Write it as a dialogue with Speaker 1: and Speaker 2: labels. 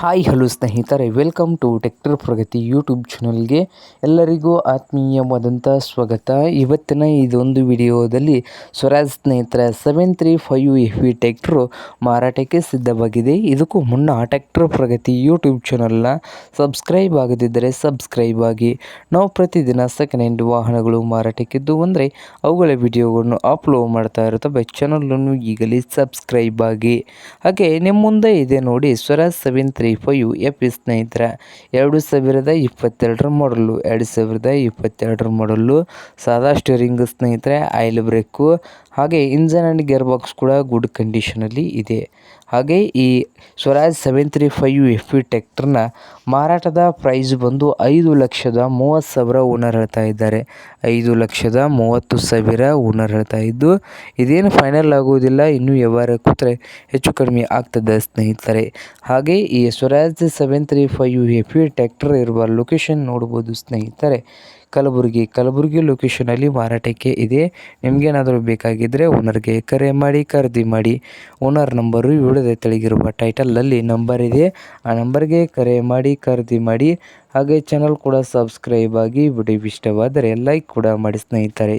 Speaker 1: Hi hello ಸ್ನೇಹಿತರೆ, welcome to tractor Pragati YouTube ಚಾನಲ್ಗೆ ಎಲ್ಲರಿಗೂ ಆತ್ಮೀಯವಾದಂಥ ಸ್ವಾಗತ. ಇವತ್ತಿನ ಇದೊಂದು ವಿಡಿಯೋದಲ್ಲಿ ಸ್ವರಾಜ್ ಸ್ನೇಹಿತರ seven three five F V tractor ಮಾರಾಟಕ್ಕೆ ಸಿದ್ಧವಾಗಿದೆ. ಇದಕ್ಕೂ ಮುನ್ನ ಟೆಕ್ಟರ್ ಪ್ರಗತಿ ಯೂಟ್ಯೂಬ್ ಚಾನಲ್ನ ಸಬ್ಸ್ಕ್ರೈಬ್ ಆಗದಿದ್ದರೆ ಸಬ್ಸ್ಕ್ರೈಬ್ ಆಗಿ. ನಾವು ಪ್ರತಿದಿನ ಸೆಕೆಂಡ್ ಹ್ಯಾಂಡ್ ವಾಹನಗಳು ಮಾರಾಟಕ್ಕಿದ್ದು ಅಂದರೆ ಅವುಗಳ ವಿಡಿಯೋಗಳನ್ನು ಅಪ್ಲೋಡ್ ಮಾಡ್ತಾ ಇರುತ್ತವೆ. ಚಾನಲನ್ನು ಈಗಲೇ ಸಬ್ಸ್ಕ್ರೈಬ್ ಆಗಿ. ಹಾಗೆ ನಿಮ್ಮ ಮುಂದೆ ಇದೆ ನೋಡಿ Swaraj seven three five F ಸ್ನೇಹಿತರ, ಎರಡು ಸಾವಿರದ ಇಪ್ಪತ್ತೆರಡರ ಮಾಡಲು, ಎರಡು ಸಾವಿರದ ಇಪ್ಪತ್ತೆರಡರ ಮಾಡಲು ಸಾದಾ ಸ್ಟೇರಿಂಗ್ ಸ್ನೇಹಿತರೆ, ಆಯಿಲ್ ಬ್ರೇಕು, ಹಾಗೆ ಇಂಜನ್ ಆ್ಯಂಡ್ ಗೇರ್ ಬಾಕ್ಸ್ ಕೂಡ ಗುಡ್ ಕಂಡೀಷನಲ್ಲಿ ಇದೆ. ಹಾಗೆ ಈ Swaraj seven three five F E ಟ್ಯಾಕ್ಟರ್ನ ಮಾರಾಟದ ಪ್ರೈಸ್ ಬಂದು ಐದು ಲಕ್ಷದ ಮೂವತ್ತು ಸಾವಿರ ಓನರ್ ಹೇಳ್ತಾ ಇದ್ದಾರೆ. ಐದು ಲಕ್ಷದ ಮೂವತ್ತು ಸಾವಿರ ಓನರ್ ಹೇಳ್ತಾ ಇದ್ದು, ಇದೇನು ಫೈನಲ್ ಆಗುವುದಿಲ್ಲ, ಇನ್ನೂ ವ್ಯವಹಾರ ಕೂತ್ರೆ ಹೆಚ್ಚು ಕಡಿಮೆ ಆಗ್ತದೆ ಸ್ನೇಹಿತರೆ. ಹಾಗೆ ಈ Swaraj seven three five A P tractor ಇರುವ ಲೊಕೇಶನ್ ನೋಡ್ಬೋದು ಸ್ನೇಹಿತರೆ. ಕಲಬುರಗಿ ಕಲಬುರಗಿ ಲೊಕೇಶನಲ್ಲಿ ಮಾರಾಟಕ್ಕೆ ಇದೆ. ನಿಮಗೇನಾದರೂ ಬೇಕಾಗಿದ್ದರೆ ಓನರ್ಗೆ ಕರೆ ಮಾಡಿ, ಖರೀದಿ ಮಾಡಿ. ಓನರ್ ನಂಬರು ವಿಡಿಯೋದ ತೆಳಗಿರುವ ಟೈಟಲಲ್ಲಿ ನಂಬರ್ ಇದೆ. ಆ ನಂಬರ್ಗೆ ಕರೆ ಮಾಡಿ, ಖರೀದಿ ಮಾಡಿ. ಹಾಗೆ ಚಾನಲ್ ಕೂಡ ಸಬ್ಸ್ಕ್ರೈಬ್ ಆಗಿ ವಿಡಿಯೋ ಇಷ್ಟವಾದರೆ ಲೈಕ್ ಕೂಡ ಮಾಡಿ ಸ್ನೇಹಿತರೆ.